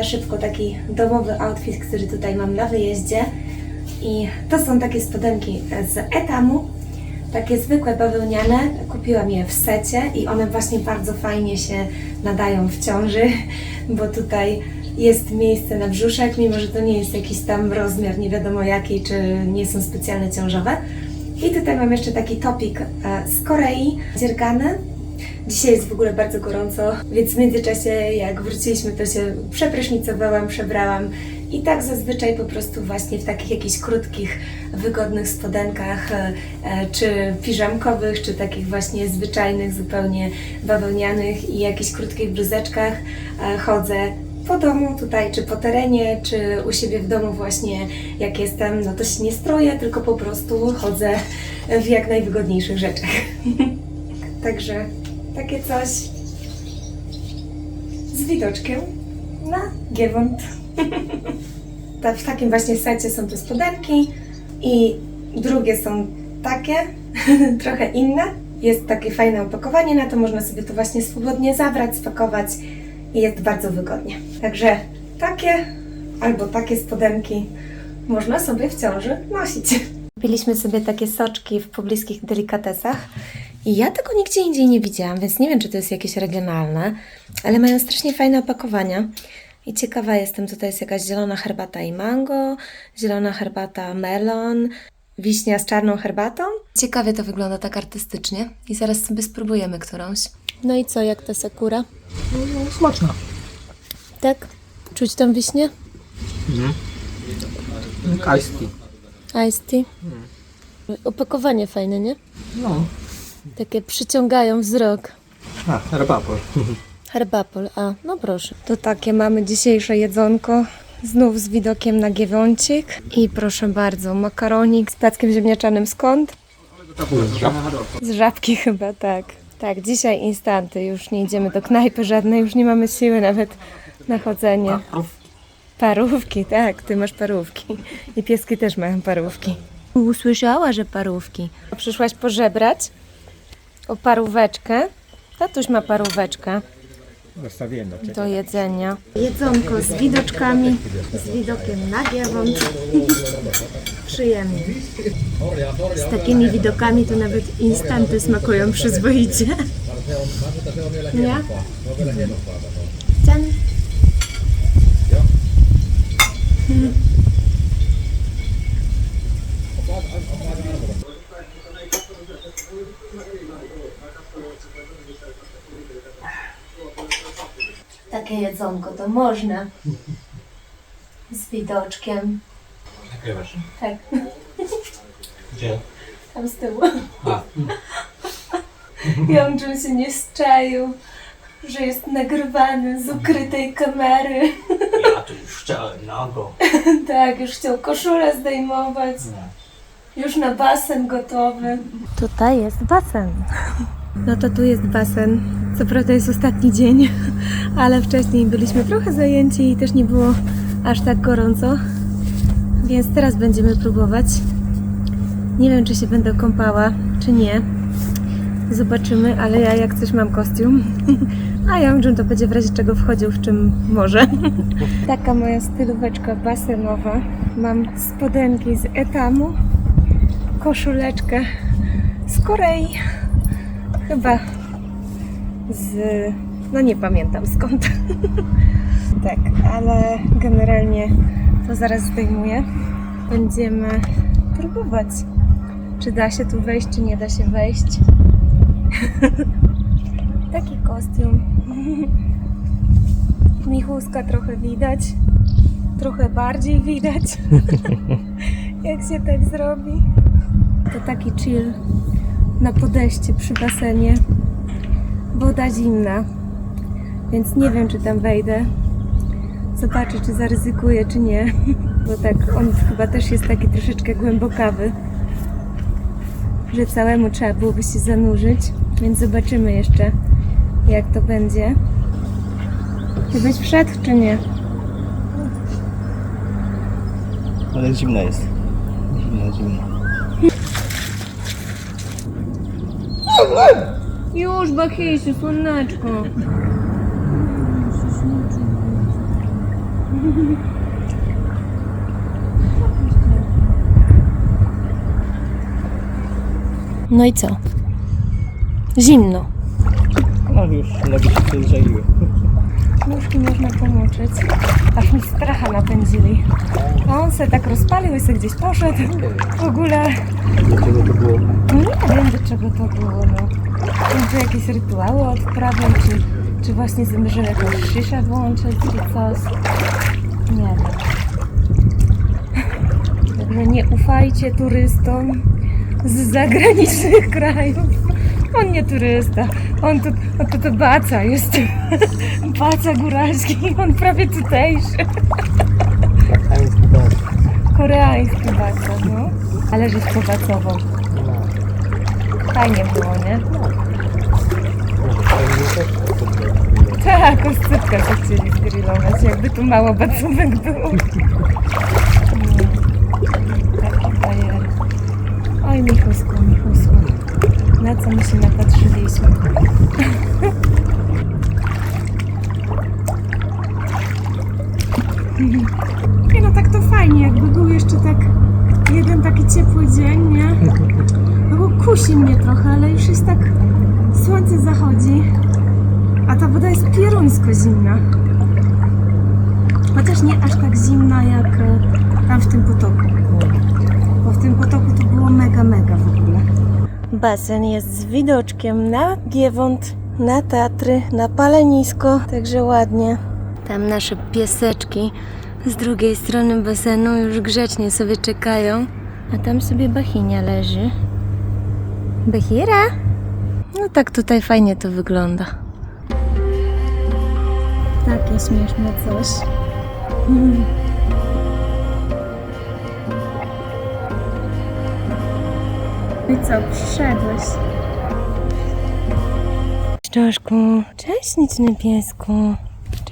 na szybko taki domowy outfit, który tutaj mam na wyjeździe. I to są takie spodenki z etamu, takie zwykłe bawełniane. Kupiłam je w secie i one właśnie bardzo fajnie się nadają w ciąży, bo tutaj jest miejsce na brzuszek, mimo że to nie jest jakiś tam rozmiar, nie wiadomo jaki, czy nie są specjalnie ciążowe. I tutaj mam jeszcze taki topik e, z Korei, dziergany. Dzisiaj jest w ogóle bardzo gorąco, więc w międzyczasie jak wróciliśmy, to się przeprysznicowałam, przebrałam i tak zazwyczaj po prostu właśnie w takich jakichś krótkich, wygodnych spodenkach, e, czy piżamkowych, czy takich właśnie zwyczajnych, zupełnie bawełnianych i jakichś krótkich bluzeczkach e, chodzę po domu tutaj, czy po terenie, czy u siebie w domu właśnie jak jestem, no to się nie stroję, tylko po prostu chodzę w jak najwygodniejszych rzeczach. Także takie coś z widoczkiem na Giewont. W takim właśnie secie są te spodenki i drugie są takie, trochę inne. Jest takie fajne opakowanie na to, można sobie to właśnie swobodnie zabrać, spakować i jest bardzo wygodnie. Także takie albo takie spodenki można sobie w ciąży nosić. Kupiliśmy sobie takie soczki w pobliskich delikatesach i ja tego nigdzie indziej nie widziałam, więc nie wiem, czy to jest jakieś regionalne, ale mają strasznie fajne opakowania. I ciekawa jestem, tutaj jest jakaś zielona herbata i mango, zielona herbata melon, wiśnia z czarną herbatą. Ciekawie to wygląda tak artystycznie i zaraz sobie spróbujemy którąś. No i co, jak ta sakura? Smaczna. Tak? Czuć tą wiśnię? Iced tea. Iced tea. Opakowanie fajne, nie? No. Takie przyciągają wzrok. A, herbapol. Herbapol, a no proszę. To takie mamy dzisiejsze jedzonko. Znów z widokiem na Giewącik. I proszę bardzo, makaronik z plackiem ziemniaczanym skąd? Z żabki chyba, tak. Tak, dzisiaj instanty, już nie idziemy do knajpy żadnej, już nie mamy siły nawet na chodzenie. Parówki, tak, ty masz parówki. I pieski też mają parówki. Usłyszała, że parówki. Przyszłaś pożebrać o paróweczkę. Tatuś ma paróweczkę Zostawiłem na do jedzenia. Jedzonko z widoczkami, z widokiem na Giewont. Przyjemnie. Z takimi widokami to nawet instanty smakują przyzwoicie. Nie? Ten. Takie jedzonko to można. Z widoczkiem. Nagrywasz? Tak, Gdzie? tam z tyłu. A, Jączym się nie zczaił, że jest nagrywany z ukrytej kamery. ja tu już chciałem nago. Tak, już chciał koszulę zdejmować. Już na basen gotowy. Tutaj jest basen. No to tu jest basen. Co prawda jest ostatni dzień, ale wcześniej byliśmy trochę zajęci i też nie było aż tak gorąco. Więc teraz będziemy próbować. Nie wiem, czy się będę kąpała, czy nie. Zobaczymy, ale ja jak coś mam kostium. A Youngjun to będzie w razie czego wchodził w czym może. Taka moja stylóweczka basenowa. Mam spodenki z etamu, koszuleczkę z Korei. Chyba z... no nie pamiętam skąd. tak, ale generalnie to zaraz zdejmuję. Będziemy próbować, czy da się tu wejść, czy nie da się wejść. Taki kostium. Michuska trochę widać, trochę bardziej widać, jak się tak zrobi. To taki chill na podejście przy basenie. Woda zimna, więc nie wiem, czy tam wejdę. Zobaczę, czy zaryzykuję, czy nie. Bo tak, on chyba też jest taki troszeczkę głębokawy, że całemu trzeba byłoby się zanurzyć, więc zobaczymy jeszcze, jak to będzie. Ty byś wszedł, czy nie? Ale zimna jest. Zimna, zimna. Już, Bachisiu, słoneczko. No i co? Zimno. No już nogi się. Nóżki można pomoczyć. Aż mi stracha napędzili. A on se tak rozpalił i se gdzieś poszedł. W ogóle Dlaczego to było? no nie wiem do czego to było. No. Może jakieś rytuały odprawiał, czy, czy właśnie zamierzył jakąś szyszę włączyć, czy coś. Nie wiem. Także nie ufajcie turystom z zagranicznych krajów. On nie turysta, on to, on to, to baca jest. Baca góralski, on prawie tutejszy. Tański dom. Koreański baca, no. Ale żeś pobacował. Fajnie było, nie? Tak, oscypka się chcieli zgrillować, jakby tu mało bacówek było. Nie. Taki bajer. Oj, Michusku, Michusku. Na co my się napatrzyliśmy? Nie no, tak to fajnie, jakby był jeszcze tak jeden taki ciepły dzień, nie? No bo kusi mnie trochę, ale już jest tak, słońce zachodzi, a ta woda jest pieruńsko zimna. Chociaż nie aż tak zimna jak e, tam w tym potoku. Bo w tym potoku to było mega, mega w ogóle. Basen jest z widoczkiem na Giewont, na Tatry, na Palenisko, także ładnie. Tam nasze pieseczki z drugiej strony basenu już grzecznie sobie czekają, a tam sobie Bachinia leży. Bachira? No tak tutaj fajnie to wygląda. Takie śmieszne coś. I co, przyszedłeś? Szczoszku, cześć liczny piesku.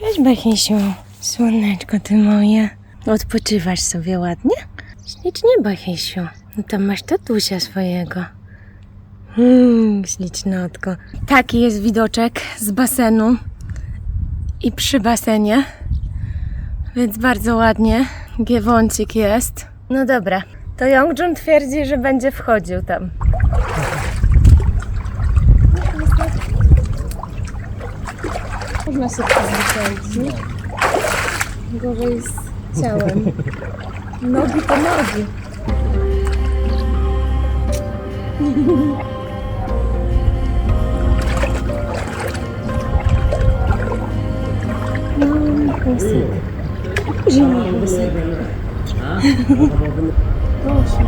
Cześć Bachisiu. Słoneczko ty moje. Odpoczywasz sobie ładnie? Ślicznie Bachisiu. No tam masz tatusia swojego. Hmm, ślicznotko. Taki jest widoczek z basenu i przy basenie. Więc bardzo ładnie. Giewącik jest. No dobra. To Yongjun twierdzi, że będzie wchodził tam. Można się przyzwyczaić, nie? Gorzej z ciałem. Nogi to nogi. No, kłosek. Zimny kłosek. Proszę,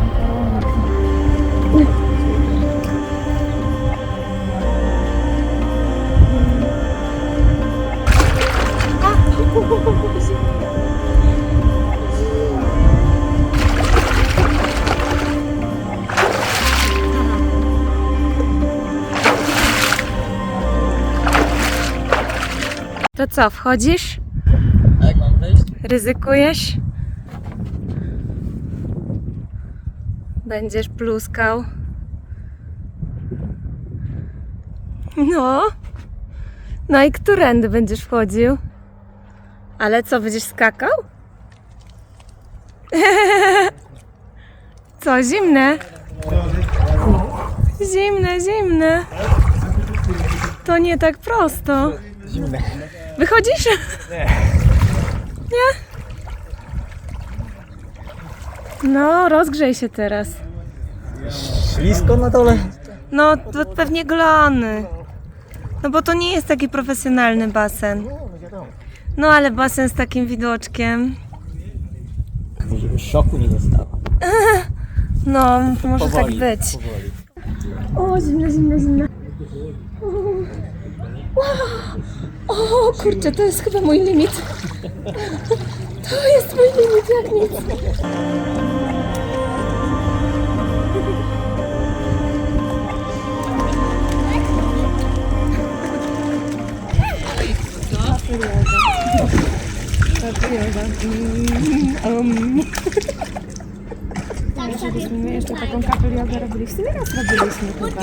To co, wchodzisz? Jak mam wejść? Ryzykujesz? Będziesz pluskał. No. No i którędy będziesz wchodził? Ale co, będziesz skakał? Co, zimne? Zimne, zimne. To nie tak prosto. Zimne. Wychodzisz? Nie. No, rozgrzej się teraz. Ślisko na dole? No, to pewnie glony. No bo to nie jest taki profesjonalny basen. No ale basen z takim widoczkiem. Żeby szoku nie dostała. No, może Powoli, tak być. Powoli. O, zimne, zimne, zimne. O, kurczę, to jest chyba mój limit. To jest mój limit, jak nic. Żebyśmy jeszcze taką kapel jogę robili. W sumie raz robiliśmy chyba.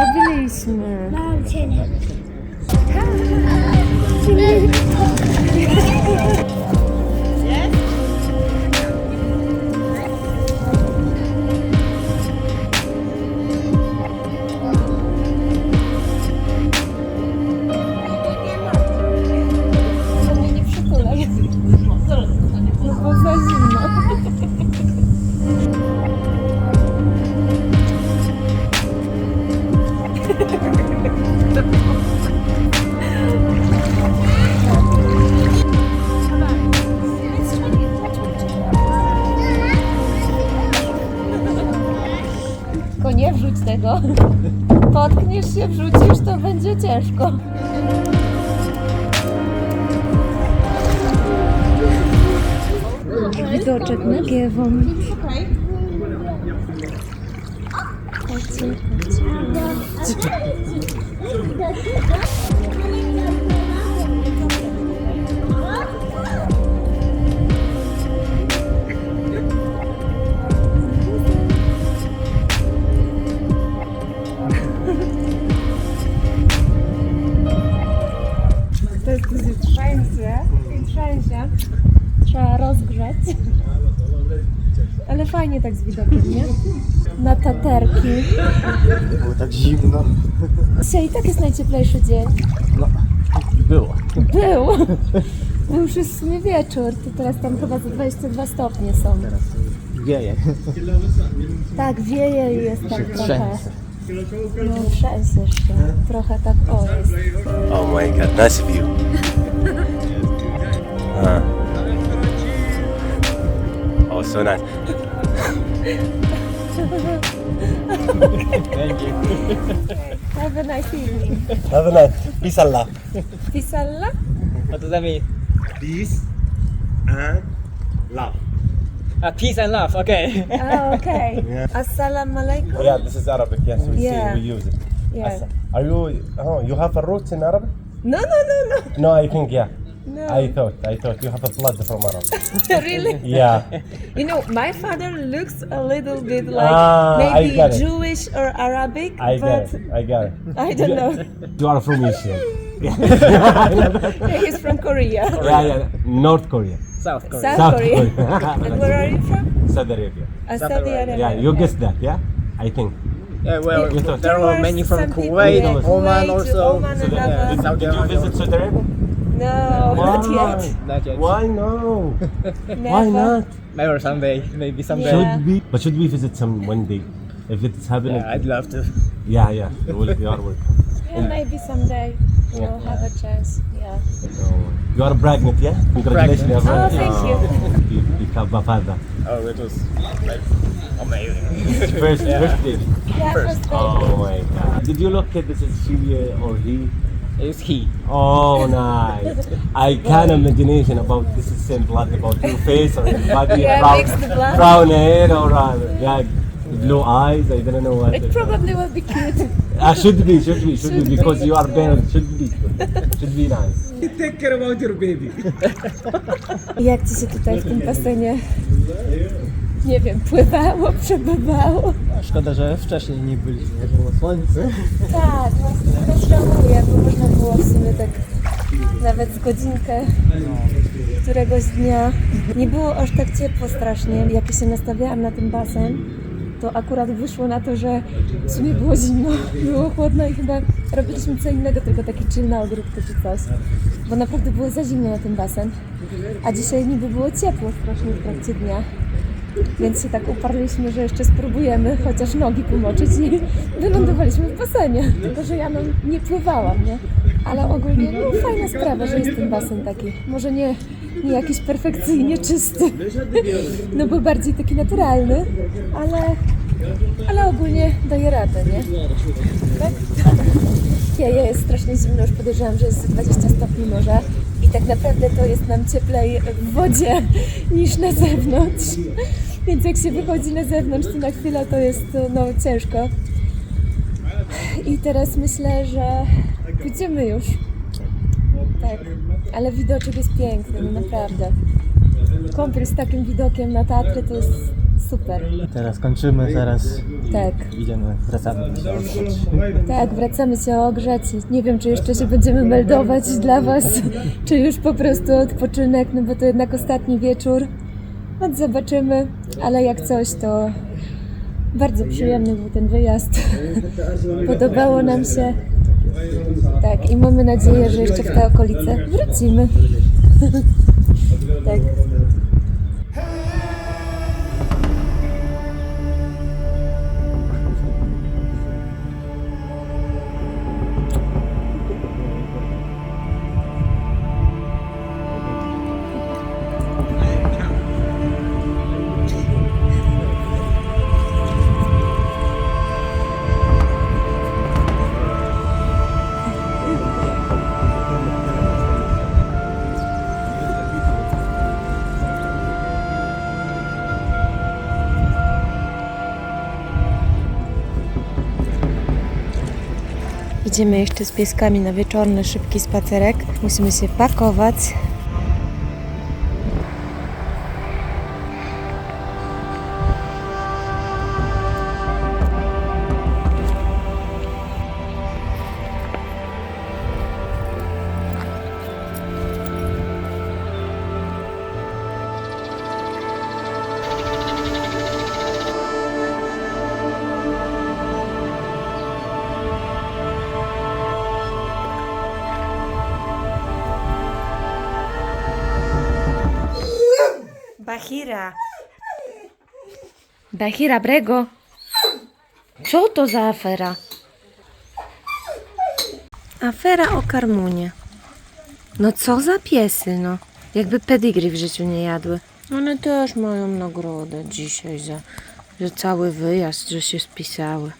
Robiliśmy. tego. 看今天 się, wrzucisz, to będzie ciężko. Widoczek na Giewon. Chodźcie, chodźcie. Tak z widokiem, nie? Na taterki. Było tak zimno. Dzisiaj i tak jest najcieplejszy dzień. No, było. Był! Bo już jest w sumie wieczór, to teraz tam chyba za 22 stopnie są. Wieje. Tak, wieje i jest tak trochę. No trzęsiesz się. Trochę tak o jest. Oh my god, nice view. Uh. Oh, so nice. Thank you. Have a nice evening. Have a nice. Peace Allah. Pisalla? What does that mean? Peace and love. Ah, peace and love. Okay. Ah, okay. Assalamu alaikum. Yeah, this is Arabic. Yes, we Yeah. say we use it. Yeah. Are you? Oh, you have a root in Arabic? No, no, no, no, No, I think yeah. No. I thought. I thought you have a blood from Arab. Really? Yeah. You know, my father looks a little bit like Ah, I maybe get it. Jewish or Arabic, I but get it. I got it. I don't know. You are from Asia. He's from Korea. yeah, yeah. North Korea. South Korea. South, South Korea. Korea. and where are you from? Saudi Arabia. Uh, South Saudi Arabia. Arabia. Yeah, you okay. guessed that. Yeah, I think. Yeah, well, You thought- there There were were many from some people, Kuwait, yeah, Oman Kuwait, also. Oman So and that- other- yeah, Saudi Did you Arabia. visit Saudi Arabia? No, not yet. Not yet. Why no? Never. Why not? Maybe someday. Maybe someday. Yeah. Should we? But should we visit some one day? If it's happening. Yeah, I'd love to. Yeah, yeah. You will- you are welcome. Yeah, maybe someday we'll have a chance. Yeah. You are a pregnant, yeah? Congratulations. Pregnant. you are Oh, thank you. You become a father. Oh, it was like amazing. First, Yeah. first baby. Yeah, First. first Oh my god. Did you look at this is she uh, or he? It's he. Oh, nice. I can imagination about this is same blood about your face or your body, Yeah, brown, mixed blood. brown hair or uh, yeah, blue eyes. I don't know what. It probably will be cute. Ah, should be, should be, should, Should be because be. you are parents. Should be, should be nice. Take care about your baby. Jak ci się tutaj w tym basenie, nie wiem, pływało, przebywało? Szkoda, że wcześniej nie byliśmy, jak było słońce. Tak, właśnie też żałuję, bo można było w sumie tak nawet z godzinkę któregoś dnia. Nie było aż tak ciepło strasznie. Jak się nastawiałam na ten basen, to akurat wyszło na to, że w sumie było zimno, było chłodno i chyba robiliśmy co innego, tylko taki chill na ogródku czy coś. Bo naprawdę było za zimno na ten basen. A dzisiaj niby było ciepło strasznie w trakcie dnia. Więc się tak uparliśmy, że jeszcze spróbujemy chociaż nogi pomoczyć i wylądowaliśmy w basenie. Tylko, że ja no, nie pływałam, nie? Ale ogólnie no, fajna sprawa, że jest ten basen taki. Może nie, nie jakiś perfekcyjnie czysty, no bo bardziej taki naturalny, ale, ale ogólnie daje radę, nie? Tak? Wieje, jest strasznie zimno, już podejrzewam, że jest 20 stopni morza i tak naprawdę to jest nam cieplej w wodzie niż na zewnątrz. Więc jak się wychodzi na zewnątrz, to na chwilę to jest no, ciężko. I teraz myślę, że pójdziemy już. Tak, ale widoczek jest piękny, no naprawdę. Kąpiel z takim widokiem na Tatry to jest super. Teraz kończymy, zaraz Tak. idziemy, wracamy się ogrzeć. Tak, wracamy się ogrzać. i Nie wiem, czy jeszcze się będziemy meldować dla Was, czy już po prostu odpoczynek, no bo to jednak ostatni wieczór. Więc zobaczymy, ale jak coś, to bardzo przyjemny był ten wyjazd. Podobało nam się. Tak, i mamy nadzieję, że jeszcze w te okolice wrócimy. tak. Idziemy jeszcze z pieskami na wieczorny, szybki spacerek. Musimy się pakować. Bahira. Bahira Brego. Co to za afera? Afera o karmunie. No co za piesy, no. Jakby pedigry w życiu nie jadły. One też mają nagrodę dzisiaj za, za cały wyjazd, że się spisały.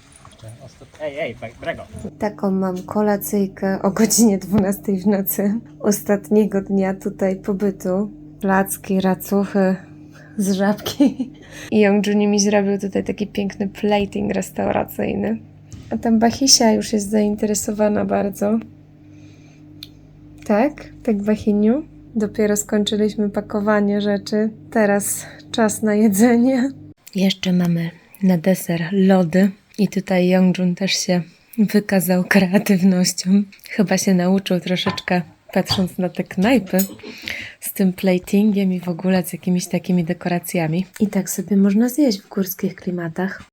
Ej, ej, Brego. Taką mam kolacyjkę o godzinie 12 w nocy ostatniego dnia tutaj pobytu. Placki, racuchy z żabki. I Youngjuni mi zrobił tutaj taki piękny plating restauracyjny. A tam Bachisia już jest zainteresowana bardzo. Tak? Tak Bachiniu? Dopiero skończyliśmy pakowanie rzeczy. Teraz czas na jedzenie. Jeszcze mamy na deser lody. I tutaj Youngjun też się wykazał kreatywnością. Chyba się nauczył troszeczkę, patrząc na te knajpy, z tym platingiem i w ogóle z jakimiś takimi dekoracjami. I tak sobie można zjeść w górskich klimatach.